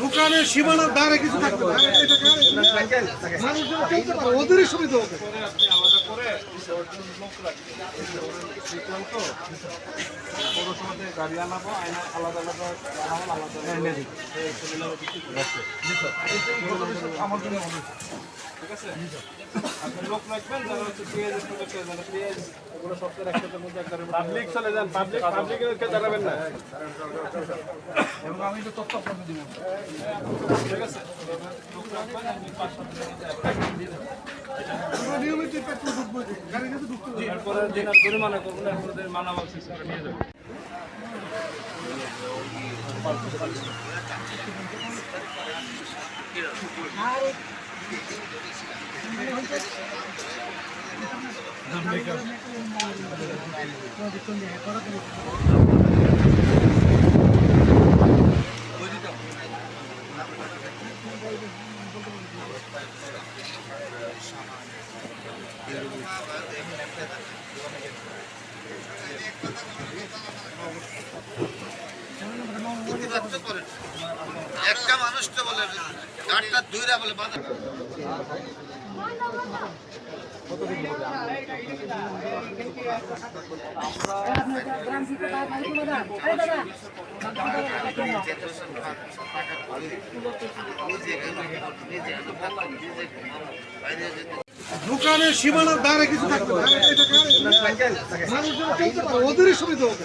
দোকানের সীমানার দ্বারে কিছু থাকতে পারে। চলতে ওদেরই সুবিধা হবে। আমার জন্য ঠিক আছে? আপনি লোক রাখবেন যারা হচ্ছে পেঁয়াজ একটু যারা পেঁয়াজ এগুলো সপ্তাহের একসাথে মধ্যে একবারে পাবলিক চলে যান পাবলিক পাবলিকের কে দাঁড়াবেন না। এবং আমি তো তথ্য আপনাকে দিব। ঠিক আছে? লোক রাখবেন আমি পাঁচ সাত দিনের মধ্যে একবারে দিয়ে দেবো। আমরা নিয়মিত পেট্রোল ঢুকবো গাড়ি কিন্তু ঢুকতে হবে। এরপরের দিন আর জরিমানা করব না এরপরের মানা বলছি সেটা নিয়ে যাব প্রতিবাদ তো করেন একটা মানুষ তো বলে গাড়টা দুইরা বলে বাধা। দোকানের সীমানার দ্বারে কিছু থাকতে পারে ওদেরই সুবিধা হবে।